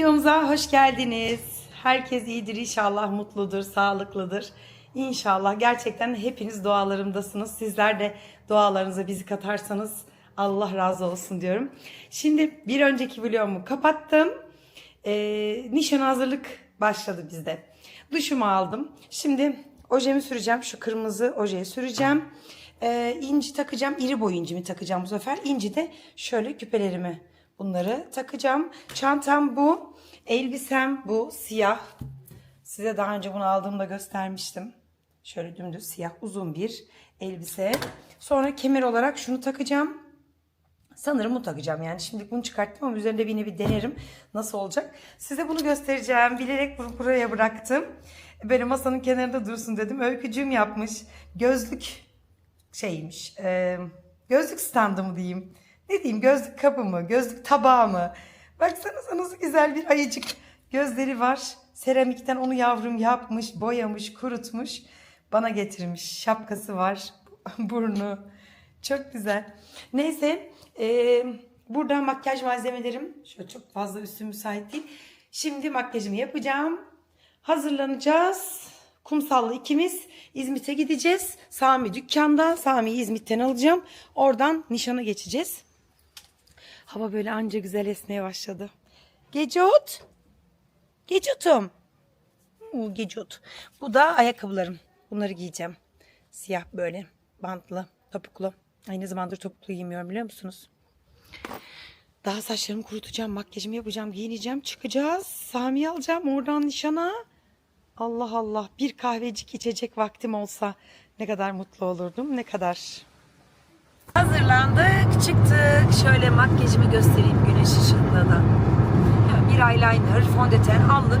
Videomuza hoş geldiniz. Herkes iyidir inşallah, mutludur, sağlıklıdır. İnşallah gerçekten hepiniz dualarımdasınız. Sizler de dualarınıza bizi katarsanız Allah razı olsun diyorum. Şimdi bir önceki vlogumu kapattım. Ee, nişan hazırlık başladı bizde. Duşumu aldım. Şimdi ojemi süreceğim. Şu kırmızı ojeyi süreceğim. Ee, inci takacağım. İri boy incimi takacağım bu sefer. İnci de şöyle küpelerimi bunları takacağım. Çantam bu. Elbisem bu. Siyah. Size daha önce bunu aldığımda göstermiştim. Şöyle dümdüz siyah uzun bir elbise. Sonra kemer olarak şunu takacağım. Sanırım bu takacağım yani. Şimdi bunu çıkarttım ama üzerinde bir nevi denerim. Nasıl olacak? Size bunu göstereceğim. Bilerek bunu buraya bıraktım. Böyle masanın kenarında dursun dedim. Öykücüğüm yapmış. Gözlük şeymiş. e, gözlük standı mı diyeyim. Ne diyeyim gözlük kabı mı? Gözlük tabağı mı? Baksanıza nasıl güzel bir ayıcık gözleri var. Seramikten onu yavrum yapmış, boyamış, kurutmuş. Bana getirmiş. Şapkası var. Burnu. Çok güzel. Neyse. e, burada makyaj malzemelerim. Şöyle çok fazla üstüm müsait değil. Şimdi makyajımı yapacağım. Hazırlanacağız. Kumsallı ikimiz İzmit'e gideceğiz. Sami dükkanda. Sami'yi İzmit'ten alacağım. Oradan nişana geçeceğiz. Hava böyle anca güzel esmeye başladı. Gecot. Gecotum. Oo, Gecot. Bu da ayakkabılarım. Bunları giyeceğim. Siyah böyle bantlı, topuklu. Ay ne zamandır topuklu giymiyorum biliyor musunuz? Daha saçlarımı kurutacağım, makyajımı yapacağım, giyineceğim, çıkacağız. Sami'yi alacağım oradan nişana. Allah Allah bir kahvecik içecek vaktim olsa ne kadar mutlu olurdum, ne kadar. Hazırlandık, çıktık. Şöyle makyajımı göstereyim güneş ışığında da. Bir eyeliner, fondöten, allık,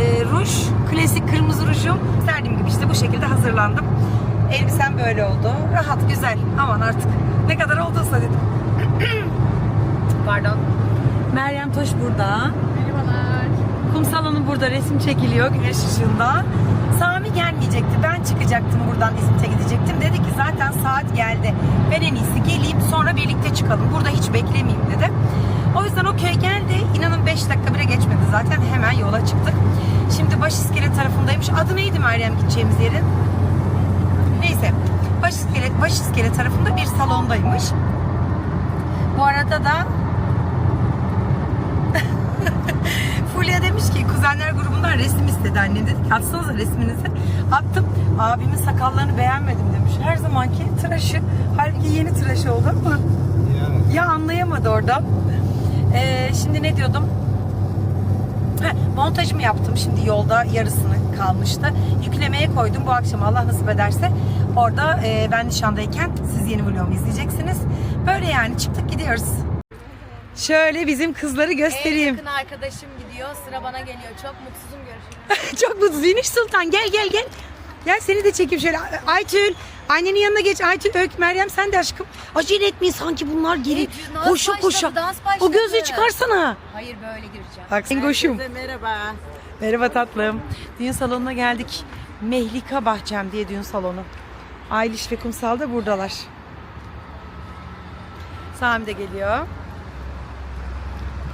e, ruj, klasik kırmızı rujum. Serdiğim gibi işte bu şekilde hazırlandım. Elbisem böyle oldu. Rahat, güzel. Aman artık ne kadar olduysa dedim. Pardon. Meryem Toş burada. Merhabalar. Kum salonu burada resim çekiliyor güneş ışığında. Sami gelmeyecekti. Ben çıkacaktım buradan İzmit'e gidecektim. Dedi ki zaten saat geldi. Ben en iyisi geleyim sonra birlikte çıkalım. Burada hiç beklemeyeyim dedi. O yüzden o köy geldi. İnanın 5 dakika bile geçmedi zaten. Hemen yola çıktık. Şimdi Başiskele tarafındaymış. Adı neydi Meryem gideceğimiz yerin? Neyse. Başiskele, Başiskele tarafında bir salondaymış. Bu arada da Fulya demiş ki kuzenler grubundan resim istedi annem dedi ki atsanıza resminizi. Attım. Abimin sakallarını beğenmedim demiş. Her zamanki tıraşı. Halbuki yeni tıraş oldu ama Yani. ya anlayamadı orada. Ee, şimdi ne diyordum? Heh, montajımı yaptım. Şimdi yolda yarısını kalmıştı. Yüklemeye koydum. Bu akşam Allah nasip ederse orada e, ben nişandayken siz yeni vlogumu izleyeceksiniz. Böyle yani çıktık gidiyoruz. Şöyle bizim kızları En göstereyim. yakın arkadaşım gidiyor. Sıra bana geliyor. Çok mutsuzum görüşürüz. Çok mutlu. Ziniş Sultan gel gel gel. Gel seni de çekeyim şöyle. Aytül annenin yanına geç. Aytül Öykü Meryem sen de aşkım. Acele etmeyin sanki bunlar geri. Evet, koşa başladı, koşa. dans O gözlüğü çıkarsana. Hayır böyle gireceğim. Bak sen koşum. merhaba. Merhaba tatlım. Düğün salonuna geldik. Mehlika Bahçem diye düğün salonu. Ayliş ve Kumsal da buradalar. Sami de geliyor.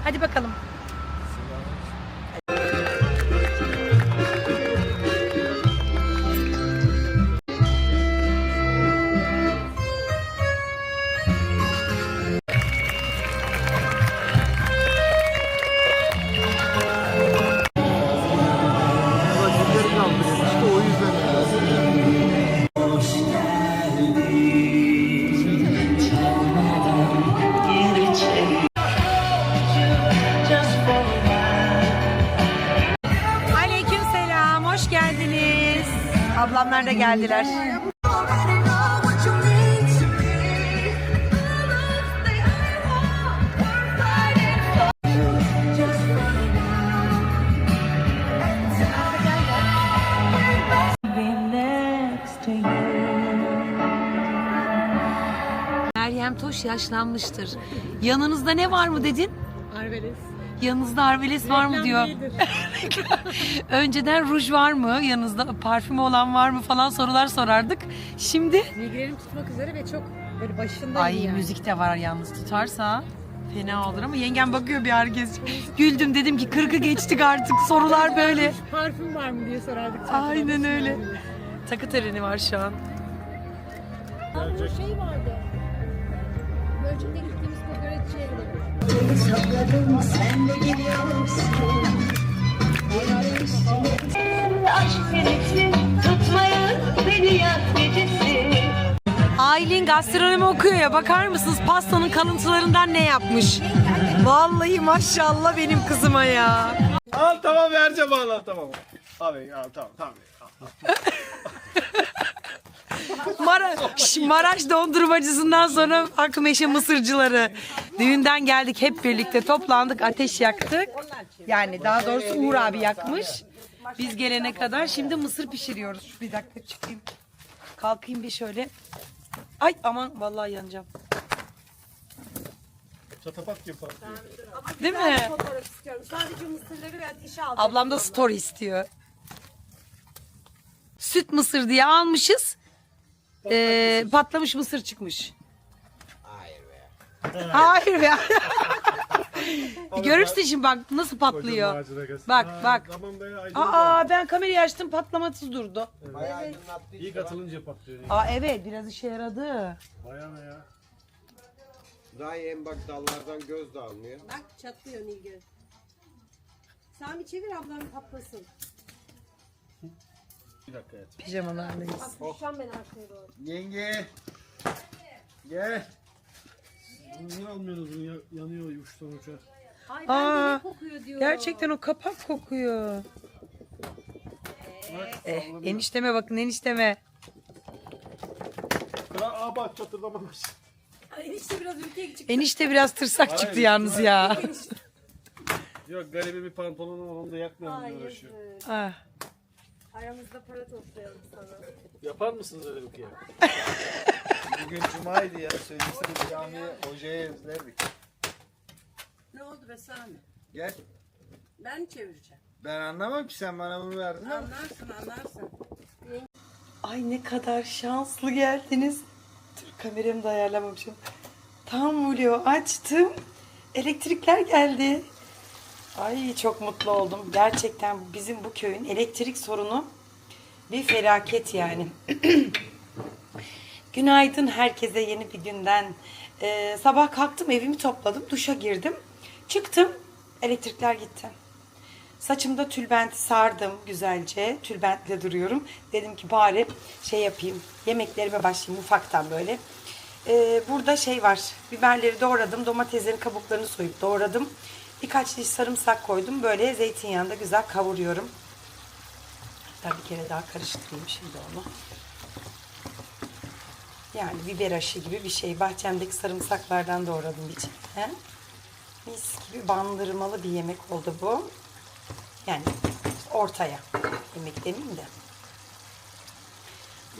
Hadi bakalım. Ablamlar da geldiler. Meryem Toş yaşlanmıştır. Yanınızda ne var mı dedin? Arveles. Yanınızda Arveles var mı diyor. Önceden ruj var mı? Yanınızda parfüm olan var mı falan sorular sorardık. Şimdi Migrenim tutmak üzere ve çok böyle başındayım ay yani. müzik de var yalnız tutarsa. Fena olur ama yengem bakıyor bir herkes. Güldüm dedim ki kırkı geçtik artık sorular böyle. Parfüm var mı diye sorardık. Aynen öyle. Takı töreni var şu an. Bu şey vardı. Gölcük'te gittiğimiz kokoreççiye gidelim. Tutmayın beni yaz gecesi Aylin gastronomi okuyor ya bakar mısınız pastanın kalıntılarından ne yapmış? Vallahi maşallah benim kızıma ya. Al tamam vereceğim al tamam. Abi al tamam tamam. Maraş, Maraş dondurmacısından sonra Akmeşe mısırcıları. Düğünden geldik hep birlikte toplandık ateş yaktık. Yani daha doğrusu Uğur abi yakmış. Biz gelene kadar şimdi mısır pişiriyoruz. Bir dakika çıkayım. Kalkayım bir şöyle. Ay aman vallahi yanacağım. Çatapat gibi patlıyor. Değil mi? Sadece mısırları ve ateşe aldım. Ablam da story istiyor. Süt mısır diye almışız. Ee, patlamış mısır çıkmış. Hayır be. Hayır be. Görürsün şimdi bak nasıl patlıyor. Bak bak. Tamam be. Aa ben kamerayı açtım patlamasız durdu. İlk atılınca patlıyor. Aa evet biraz işe yaradı. Bayağı ne ya? Daha yeni bak dallardan göz de almıyor. Bak çatlıyor Nilgün. Sami çevir ablam patlasın. Bir dakika et. Pijamalardayız. Düşeceğim ben arkaya doğru. Yenge. Gel. Niye almıyorsunuz bunu? Ya- Yanıyor uçtan uça. Ay ben Aa, de ne kokuyor diyor. Gerçekten o kapak kokuyor. Eh, enişteme bakın enişteme. Aa bak çatırdamamış. Ay işte biraz ülkeye çıktı. Enişte biraz tırsak çıktı yalnız ya. Yok garibi bir pantolonu onu da yakmayalım diye uğraşıyor. Ah. Aramızda para toplayalım sana. Yapar mısınız öyle bir kıyak? Bugün cumaydı ya söylesene camiye hocaya özlerdik. Ne oldu be Sami? Gel. Ben çevireceğim. Ben anlamam ki sen bana bunu verdin ama. Anlarsın anlarsın. Ay ne kadar şanslı geldiniz. Dur kameramı da ayarlamamışım. Tam Blue açtım. Elektrikler geldi. Ay çok mutlu oldum. Gerçekten bizim bu köyün elektrik sorunu bir felaket yani. Günaydın herkese yeni bir günden. Ee, sabah kalktım evimi topladım. Duşa girdim. Çıktım. Elektrikler gitti. Saçımda tülbenti sardım güzelce. Tülbentle duruyorum. Dedim ki bari şey yapayım. Yemeklerime başlayayım ufaktan böyle. Ee, burada şey var. Biberleri doğradım. Domateslerin kabuklarını soyup doğradım. Birkaç diş sarımsak koydum. Böyle zeytinyağında güzel kavuruyorum. Hatta bir kere daha karıştırayım şimdi onu. Yani biber aşı gibi bir şey. Bahçemdeki sarımsaklardan doğradım içine. Mis gibi bandırmalı bir yemek oldu bu. Yani ortaya. Yemek demeyeyim de.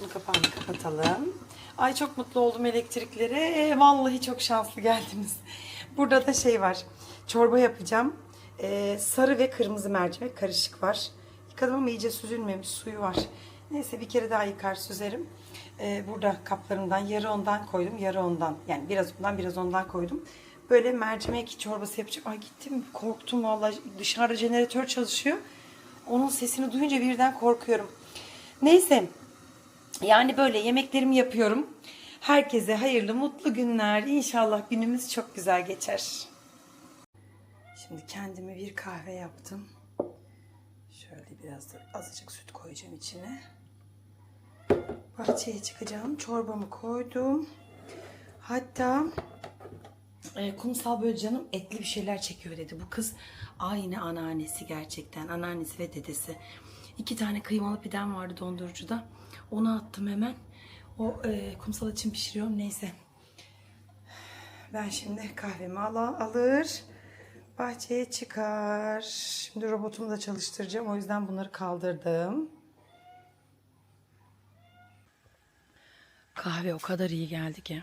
Bunu kapağını kapatalım. Ay çok mutlu oldum elektriklere. Vallahi çok şanslı geldiniz. Burada da şey var. Çorba yapacağım. Ee, sarı ve kırmızı mercimek karışık var. Yıkadım ama iyice süzülmemiş suyu var. Neyse bir kere daha yıkar süzerim. Ee, burada kaplarımdan yarı ondan koydum. Yarı ondan. Yani biraz ondan biraz ondan koydum. Böyle mercimek çorbası yapacağım. Ay gittim korktum vallahi dışarıda jeneratör çalışıyor. Onun sesini duyunca birden korkuyorum. Neyse yani böyle yemeklerimi yapıyorum. Herkese hayırlı mutlu günler. İnşallah günümüz çok güzel geçer. Şimdi kendime bir kahve yaptım. Şöyle biraz da azıcık süt koyacağım içine. Bahçeye çıkacağım. Çorbamı koydum. Hatta e, kumsal böyle canım etli bir şeyler çekiyor dedi. Bu kız aynı anneannesi gerçekten. Anneannesi ve dedesi. İki tane kıymalı pidem vardı dondurucuda. Onu attım hemen. O e, kumsal için pişiriyorum. Neyse. Ben şimdi kahvemi ala, alır. Bahçeye çıkar. Şimdi robotumu da çalıştıracağım. O yüzden bunları kaldırdım. Kahve o kadar iyi geldi ki.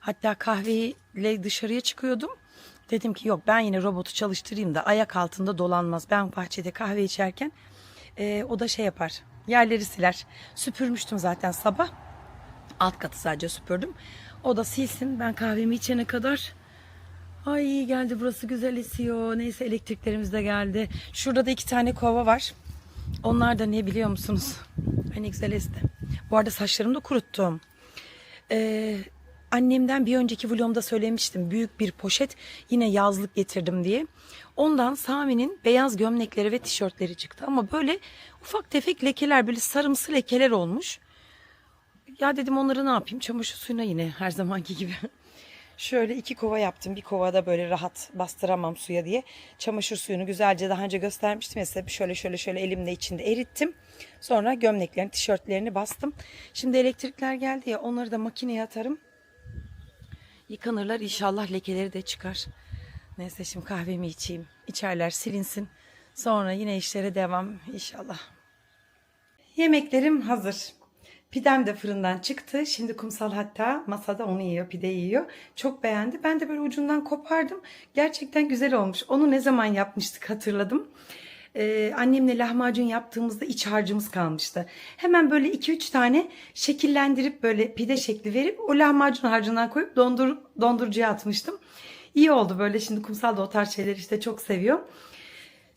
Hatta kahveyle dışarıya çıkıyordum. Dedim ki yok ben yine robotu çalıştırayım da ayak altında dolanmaz. Ben bahçede kahve içerken e, o da şey yapar. Yerleri siler. Süpürmüştüm zaten sabah. Alt katı sadece süpürdüm. O da silsin. Ben kahvemi içene kadar Ay iyi geldi burası güzel esiyor. Neyse elektriklerimiz de geldi. Şurada da iki tane kova var. Onlar da ne biliyor musunuz? Ne güzel esti. Bu arada saçlarımı da kuruttum. Ee, annemden bir önceki vlogumda söylemiştim. Büyük bir poşet yine yazlık getirdim diye. Ondan Sami'nin beyaz gömlekleri ve tişörtleri çıktı. Ama böyle ufak tefek lekeler böyle sarımsı lekeler olmuş. Ya dedim onları ne yapayım? Çamaşır suyuna yine her zamanki gibi. Şöyle iki kova yaptım. Bir kovada böyle rahat bastıramam suya diye. Çamaşır suyunu güzelce daha önce göstermiştim. Mesela şöyle şöyle şöyle elimle içinde erittim. Sonra gömleklerini, tişörtlerini bastım. Şimdi elektrikler geldi ya onları da makineye atarım. Yıkanırlar inşallah lekeleri de çıkar. Neyse şimdi kahvemi içeyim. İçerler silinsin. Sonra yine işlere devam inşallah. Yemeklerim hazır. Pidem de fırından çıktı. Şimdi kumsal hatta masada onu yiyor, pide yiyor. Çok beğendi. Ben de böyle ucundan kopardım. Gerçekten güzel olmuş. Onu ne zaman yapmıştık hatırladım. Ee, annemle lahmacun yaptığımızda iç harcımız kalmıştı. Hemen böyle 2-3 tane şekillendirip böyle pide şekli verip o lahmacun harcından koyup dondur, dondurucuya atmıştım. İyi oldu böyle şimdi kumsal da o tarz şeyleri işte çok seviyor.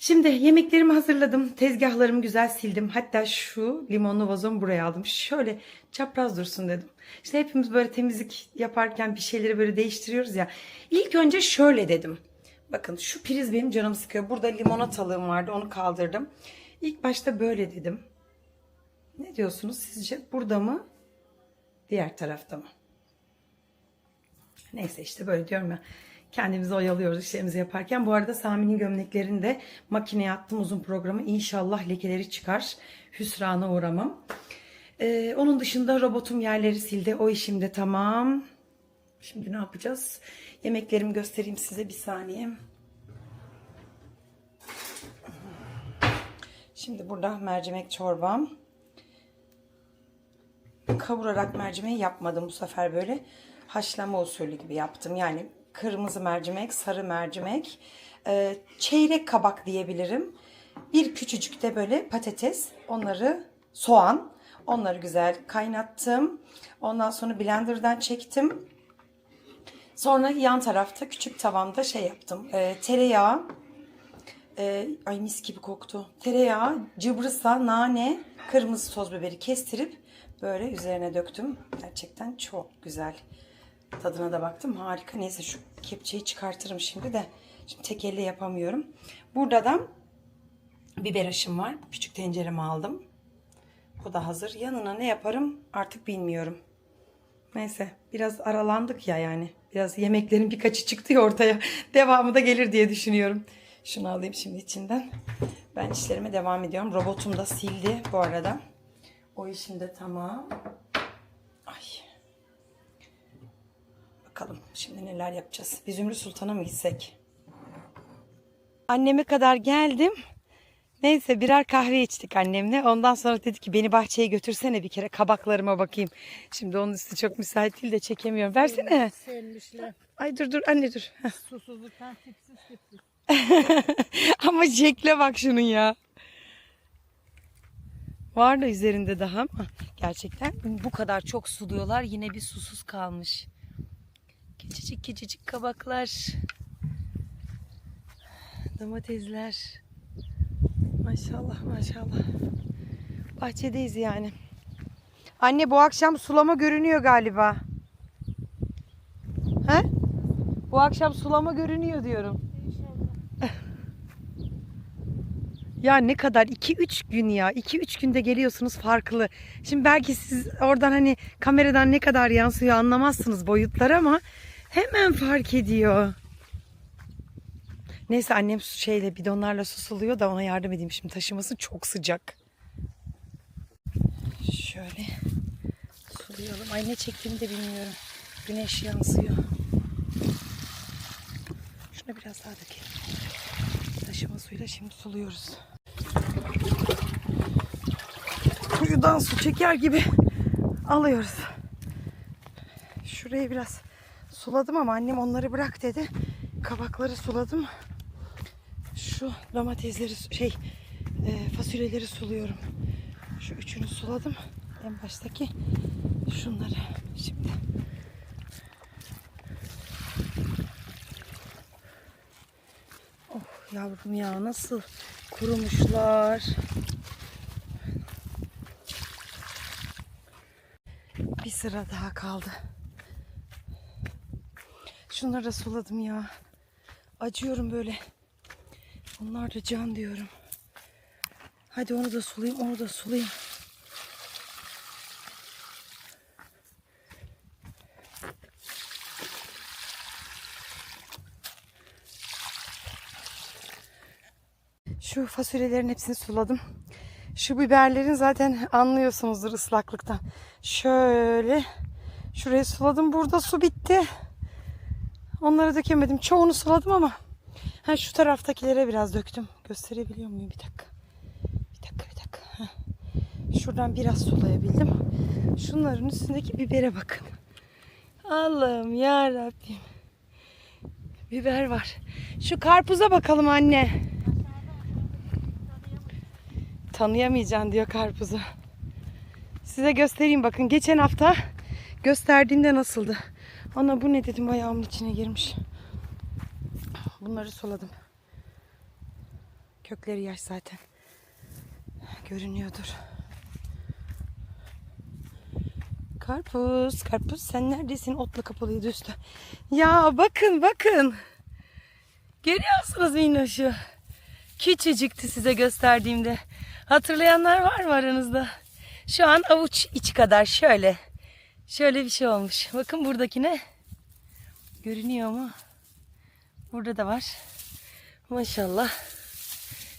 Şimdi yemeklerimi hazırladım. Tezgahlarımı güzel sildim. Hatta şu limonlu vazomu buraya aldım. Şöyle çapraz dursun dedim. İşte hepimiz böyle temizlik yaparken bir şeyleri böyle değiştiriyoruz ya. İlk önce şöyle dedim. Bakın şu priz benim canımı sıkıyor. Burada limonatalığım vardı onu kaldırdım. İlk başta böyle dedim. Ne diyorsunuz sizce? Burada mı? Diğer tarafta mı? Neyse işte böyle diyorum ya. Kendimizi oyalıyoruz işlerimizi yaparken. Bu arada Sami'nin gömleklerini de makineye attım uzun programı. İnşallah lekeleri çıkar. Hüsrana uğramam. Ee, onun dışında robotum yerleri sildi. O işim de tamam. Şimdi ne yapacağız? Yemeklerimi göstereyim size bir saniye. Şimdi burada mercimek çorbam. Kavurarak mercimeği yapmadım bu sefer böyle haşlama usulü gibi yaptım. Yani kırmızı mercimek, sarı mercimek, e, çeyrek kabak diyebilirim. Bir küçücük de böyle patates, onları soğan, onları güzel kaynattım. Ondan sonra blenderdan çektim. Sonra yan tarafta küçük tavanda şey yaptım. E, tereyağı, e, ay mis gibi koktu. Tereyağı, cıbrısa, nane, kırmızı toz biberi kestirip böyle üzerine döktüm. Gerçekten çok güzel. Tadına da baktım. Harika. Neyse şu kepçeyi çıkartırım şimdi de. Şimdi tek elle yapamıyorum. Burada da biber aşım var. Küçük tencereme aldım. Bu da hazır. Yanına ne yaparım artık bilmiyorum. Neyse biraz aralandık ya yani. Biraz yemeklerin birkaçı çıktı ya ortaya. Devamı da gelir diye düşünüyorum. Şunu alayım şimdi içinden. Ben işlerime devam ediyorum. Robotum da sildi bu arada. O işim de tamam. Ay. Bakalım şimdi neler yapacağız. Biz Zümrüt Sultan'a mı gitsek? Anneme kadar geldim. Neyse birer kahve içtik annemle. Ondan sonra dedi ki beni bahçeye götürsene bir kere kabaklarıma bakayım. Şimdi onun üstü çok müsait değil de çekemiyorum. Versene. Sevmişler. Ay dur dur anne dur. Susuzluktan tipsiz tipsiz. ama şekle bak şunun ya. Var da üzerinde daha ama gerçekten bu kadar çok suluyorlar yine bir susuz kalmış. Küçücük küçücük kabaklar. Domatesler. Maşallah maşallah. Bahçedeyiz yani. Anne bu akşam sulama görünüyor galiba. He? Bu akşam sulama görünüyor diyorum. Ya ne kadar 2-3 gün ya 2-3 günde geliyorsunuz farklı. Şimdi belki siz oradan hani kameradan ne kadar yansıyor anlamazsınız boyutlar ama hemen fark ediyor. Neyse annem şeyle bidonlarla su suluyor da ona yardım edeyim şimdi taşıması çok sıcak. Şöyle sulayalım. Ay ne çektiğimi de bilmiyorum. Güneş yansıyor. Şuna biraz daha dökelim. Taşıma suyla şimdi suluyoruz. Kuyudan su çeker gibi alıyoruz. Şuraya biraz suladım ama annem onları bırak dedi. Kabakları suladım. Şu domatesleri şey e, fasulyeleri suluyorum. Şu üçünü suladım. En baştaki şunları şimdi. yavrum ya nasıl kurumuşlar. Bir sıra daha kaldı. Şunları suladım ya. Acıyorum böyle. Onlar da can diyorum. Hadi onu da sulayayım, onu da sulayayım. Şu fasulyelerin hepsini suladım. Şu biberlerin zaten anlıyorsunuzdur ıslaklıktan. Şöyle şuraya suladım. Burada su bitti. Onları dökemedim. Çoğunu suladım ama ha şu taraftakilere biraz döktüm. Gösterebiliyor muyum? Bir dakika. Bir dakika, bir dakika. Heh. Şuradan biraz sulayabildim. Şunların üstündeki bibere bakın. Allah'ım ya Rabbim. Biber var. Şu karpuza bakalım anne. Tanıyamayacaksın diyor karpuzu. Size göstereyim bakın. Geçen hafta gösterdiğimde nasıldı? Ana bu ne dedim ayağımın içine girmiş. Bunları suladım. Kökleri yaş zaten. Görünüyordur. Karpuz, karpuz sen neredesin? Otla kapalıydı üstü. Ya bakın bakın. Görüyorsunuz minnoşu. Küçücüktü size gösterdiğimde. Hatırlayanlar var mı aranızda? Şu an avuç içi kadar şöyle. Şöyle bir şey olmuş. Bakın buradakine. Görünüyor mu? Burada da var. Maşallah.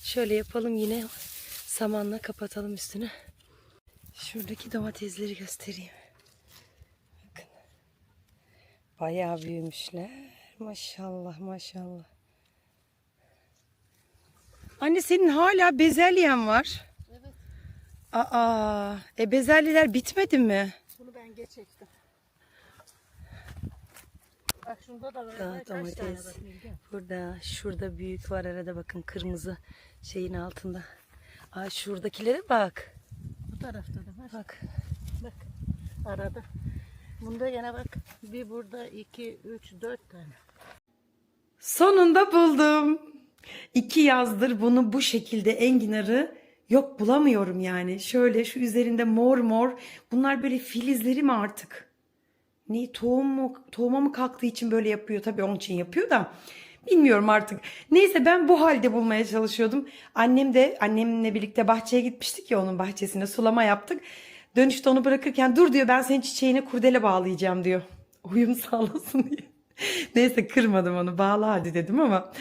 Şöyle yapalım yine. Samanla kapatalım üstünü. Şuradaki domatesleri göstereyim. Bakın. Bayağı büyümüşler. Maşallah maşallah. Anne senin hala bezelyen var. Evet. Aa, e bezelyeler bitmedi mi? Ben geç ektim. Bak şunda da var. Daha Kaç tane domates. var Bilge? Burada, şurada büyük var arada bakın kırmızı şeyin altında. Aa şuradakilere bak. Bu tarafta da var. Bak. Bak arada. Bunda yine bak. Bir burada iki, üç, dört tane. Sonunda buldum. İki yazdır bunu bu şekilde enginarı yok bulamıyorum yani. Şöyle şu üzerinde mor mor. Bunlar böyle filizleri mi artık? Ne tohum mu, tohuma mı kalktığı için böyle yapıyor. Tabii onun için yapıyor da. Bilmiyorum artık. Neyse ben bu halde bulmaya çalışıyordum. Annem de annemle birlikte bahçeye gitmiştik ya onun bahçesine sulama yaptık. Dönüşte onu bırakırken dur diyor ben senin çiçeğine kurdele bağlayacağım diyor. Uyum sağlasın diye. Neyse kırmadım onu bağla hadi dedim ama.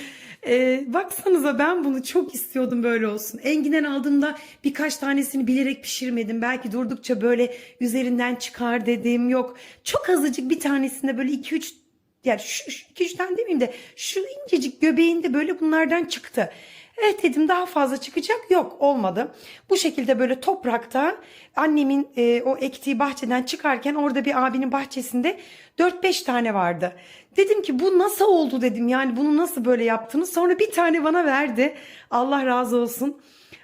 Ee, baksanıza ben bunu çok istiyordum böyle olsun. Enginar aldığımda birkaç tanesini bilerek pişirmedim. Belki durdukça böyle üzerinden çıkar dedim. Yok çok azıcık bir tanesinde böyle 2-3 yani şu, şu iki üç tane demeyeyim de şu incecik göbeğinde böyle bunlardan çıktı. Evet dedim daha fazla çıkacak yok olmadı. Bu şekilde böyle toprakta annemin e, o ektiği bahçeden çıkarken orada bir abinin bahçesinde 4-5 tane vardı. Dedim ki bu nasıl oldu dedim yani bunu nasıl böyle yaptınız. Sonra bir tane bana verdi Allah razı olsun.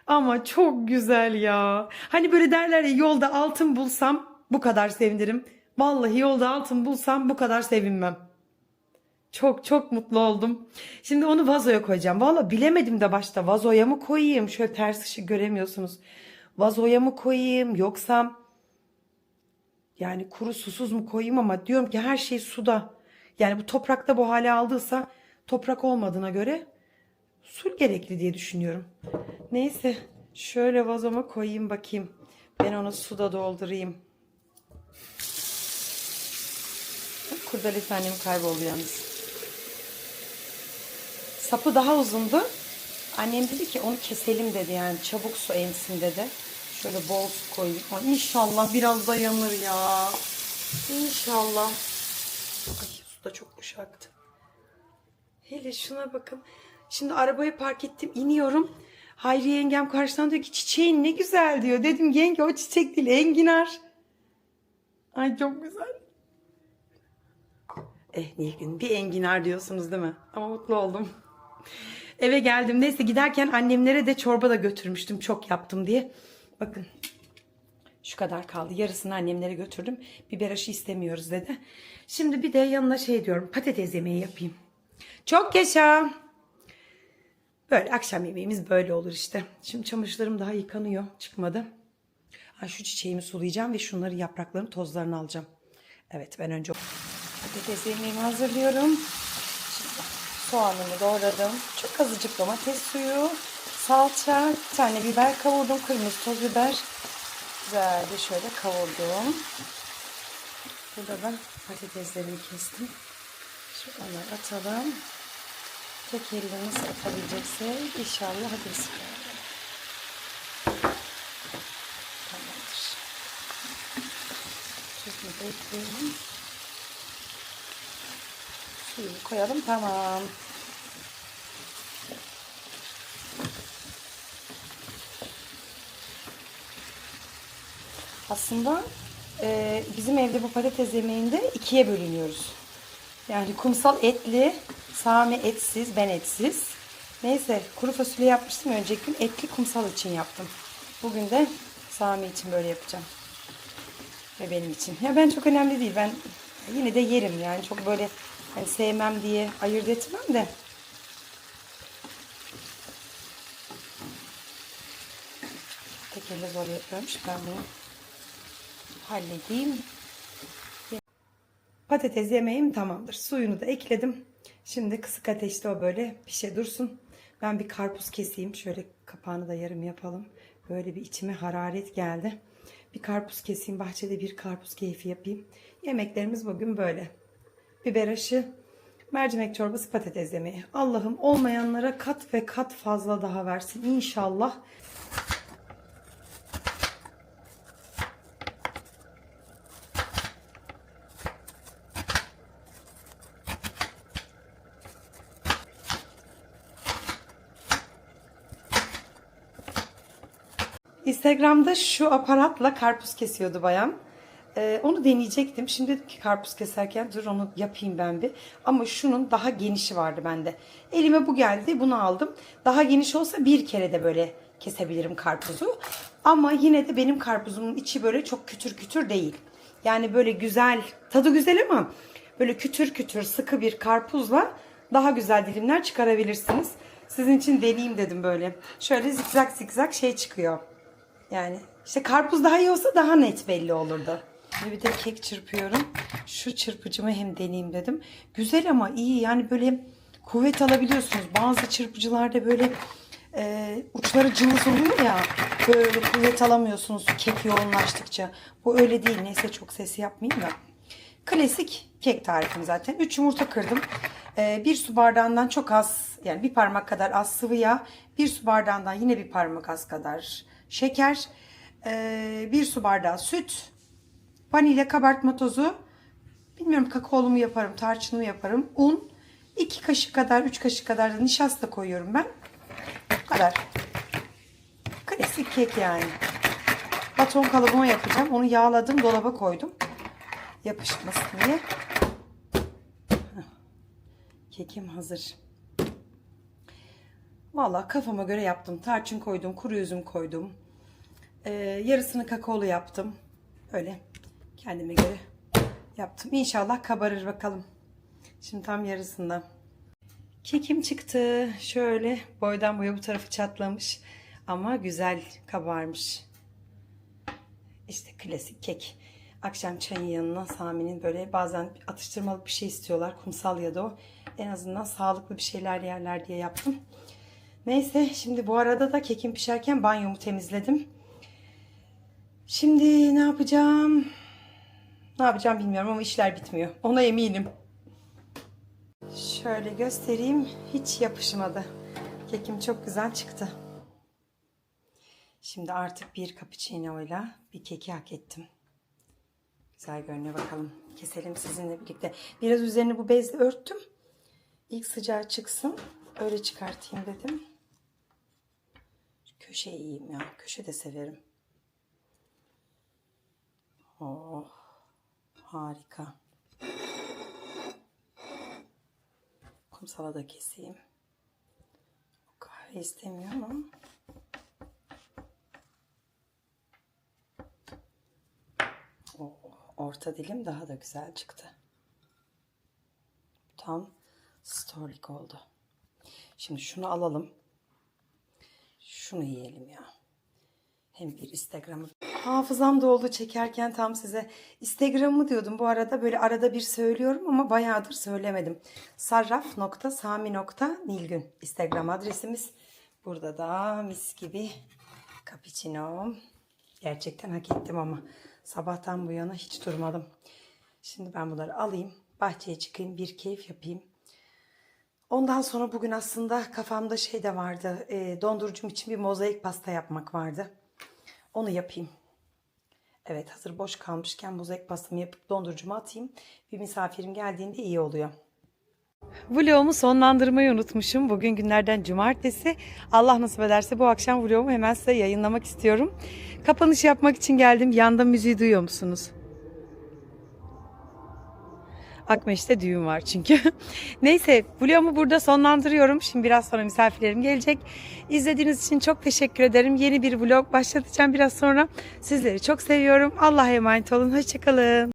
Ama çok güzel ya. Hani böyle derler ya yolda altın bulsam bu kadar sevinirim. Vallahi yolda altın bulsam bu kadar sevinmem. Çok çok mutlu oldum. Şimdi onu vazoya koyacağım. Valla bilemedim de başta vazoya mı koyayım? Şöyle ters ışık göremiyorsunuz. Vazoya mı koyayım yoksa yani kuru susuz mu koyayım ama diyorum ki her şey suda. Yani bu toprakta bu hale aldıysa toprak olmadığına göre su gerekli diye düşünüyorum. Neyse şöyle vazoma koyayım bakayım. Ben onu suda doldurayım. Kurdele annem kayboldu yalnız. Sapı daha uzundu. Annem dedi ki onu keselim dedi yani çabuk su emsin dedi. Şöyle bol su koyayım. Ay İnşallah biraz dayanır ya. İnşallah. Ay su da çok boşaktı. Hele şuna bakın. Şimdi arabayı park ettim iniyorum. Hayriye yengem karşıdan diyor ki çiçeğin ne güzel diyor. Dedim yenge o çiçek değil enginar. Ay çok güzel. Eh Nilgün bir enginar diyorsunuz değil mi? Ama mutlu oldum. Eve geldim. Neyse giderken annemlere de çorba da götürmüştüm. Çok yaptım diye. Bakın. Şu kadar kaldı. Yarısını annemlere götürdüm. Biber aşı istemiyoruz dedi. Şimdi bir de yanına şey diyorum. Patates yemeği yapayım. Çok yaşa. Böyle akşam yemeğimiz böyle olur işte. Şimdi çamaşırlarım daha yıkanıyor. Çıkmadı. Ha, şu çiçeğimi sulayacağım ve şunları yapraklarını tozlarını alacağım. Evet ben önce patates yemeğimi hazırlıyorum. Şimdi soğanımı doğradım. Çok azıcık domates suyu, salça, bir tane biber kavurdum. Kırmızı toz biber. Güzelce şöyle kavurdum. Burada da patateslerimi kestim. Şu onları atalım. Tek elle atabilecekse inşallah hadi. Tamamdır. Tuzunu da ekleyelim. Suyunu koyalım tamam. Aslında e, bizim evde bu patates yemeğinde ikiye bölünüyoruz. Yani kumsal etli, Sami etsiz, ben etsiz. Neyse kuru fasulye yapmıştım ya, önceki gün etli kumsal için yaptım. Bugün de Sami için böyle yapacağım. Ve benim için. Ya ben çok önemli değil. Ben yine de yerim yani. Çok böyle hani sevmem diye ayırt etmem de. Tek elle zor yapıyormuş. Ben bunu halledeyim. Patates yemeğim tamamdır. Suyunu da ekledim. Şimdi kısık ateşte o böyle pişe dursun. Ben bir karpuz keseyim. Şöyle kapağını da yarım yapalım. Böyle bir içime hararet geldi. Bir karpuz keseyim. Bahçede bir karpuz keyfi yapayım. Yemeklerimiz bugün böyle. Biber aşı, mercimek çorbası, patates yemeği. Allah'ım olmayanlara kat ve kat fazla daha versin. İnşallah. Instagram'da şu aparatla karpuz kesiyordu bayan. Ee, onu deneyecektim. Şimdi dedim ki karpuz keserken dur onu yapayım ben bir. Ama şunun daha genişi vardı bende. Elime bu geldi. Bunu aldım. Daha geniş olsa bir kere de böyle kesebilirim karpuzu. Ama yine de benim karpuzumun içi böyle çok kütür kütür değil. Yani böyle güzel, tadı güzel ama böyle kütür kütür sıkı bir karpuzla daha güzel dilimler çıkarabilirsiniz. Sizin için deneyeyim dedim böyle. Şöyle zikzak zikzak şey çıkıyor. Yani işte karpuz daha iyi olsa daha net belli olurdu. Şimdi bir de kek çırpıyorum. Şu çırpıcımı hem deneyeyim dedim. Güzel ama iyi yani böyle kuvvet alabiliyorsunuz. Bazı çırpıcılarda böyle e, uçları cılız oluyor ya böyle kuvvet alamıyorsunuz kek yoğunlaştıkça. Bu öyle değil. Neyse çok ses yapmayayım da. Klasik kek tarifim zaten. 3 yumurta kırdım. Ee, bir su bardağından çok az yani bir parmak kadar az sıvı yağ. Bir su bardağından yine bir parmak az kadar şeker. ee, bir su bardağı süt. Vanilya kabartma tozu. Bilmiyorum kakaolu mu yaparım, tarçınlı mı yaparım. Un. 2 kaşık kadar, 3 kaşık kadar da nişasta koyuyorum ben. Bu kadar. Klasik kek yani. Baton kalıbıma yapacağım. Onu yağladım, dolaba koydum yapışmasın diye. Kekim hazır. Valla kafama göre yaptım. Tarçın koydum, kuru üzüm koydum. Ee, yarısını kakaolu yaptım. Öyle kendime göre yaptım. İnşallah kabarır bakalım. Şimdi tam yarısında. Kekim çıktı. Şöyle boydan boya bu tarafı çatlamış. Ama güzel kabarmış. İşte klasik kek. Akşam çayın yanına Sami'nin böyle bazen atıştırmalık bir şey istiyorlar. Kumsal ya da o. En azından sağlıklı bir şeyler yerler diye yaptım. Neyse şimdi bu arada da kekim pişerken banyomu temizledim. Şimdi ne yapacağım? Ne yapacağım bilmiyorum ama işler bitmiyor. Ona eminim. Şöyle göstereyim. Hiç yapışmadı. Kekim çok güzel çıktı. Şimdi artık bir cappuccino ile bir keki hak ettim. Güzel görünüyor bakalım. Keselim sizinle birlikte. Biraz üzerini bu bezle örttüm. İlk sıcağı çıksın. Öyle çıkartayım dedim. Köşe iyiyim ya. Köşe de severim. Oh, harika. Kumsala da keseyim. Kahve istemiyorum ama. O orta dilim daha da güzel çıktı. Tam storlik oldu. Şimdi şunu alalım. Şunu yiyelim ya. Hem bir Instagram'ı. Hafızam doldu çekerken tam size. Instagram'ı diyordum bu arada böyle arada bir söylüyorum ama bayağıdır söylemedim. Sarraf.sami.nilgün Instagram adresimiz. Burada da mis gibi cappuccino. Gerçekten hak ettim ama sabahtan bu yana hiç durmadım. Şimdi ben bunları alayım. Bahçeye çıkayım bir keyif yapayım. Ondan sonra bugün aslında kafamda şey de vardı. E, dondurucum için bir mozaik pasta yapmak vardı. Onu yapayım. Evet hazır boş kalmışken mozaik pastamı yapıp dondurucuma atayım. Bir misafirim geldiğinde iyi oluyor. Vlogumu sonlandırmayı unutmuşum. Bugün günlerden cumartesi. Allah nasip ederse bu akşam vlogumu hemen size yayınlamak istiyorum. Kapanış yapmak için geldim. Yanda müziği duyuyor musunuz? Akmeş'te düğün var çünkü. Neyse vlogumu burada sonlandırıyorum. Şimdi biraz sonra misafirlerim gelecek. İzlediğiniz için çok teşekkür ederim. Yeni bir vlog başlatacağım biraz sonra. Sizleri çok seviyorum. Allah'a emanet olun. Hoşçakalın.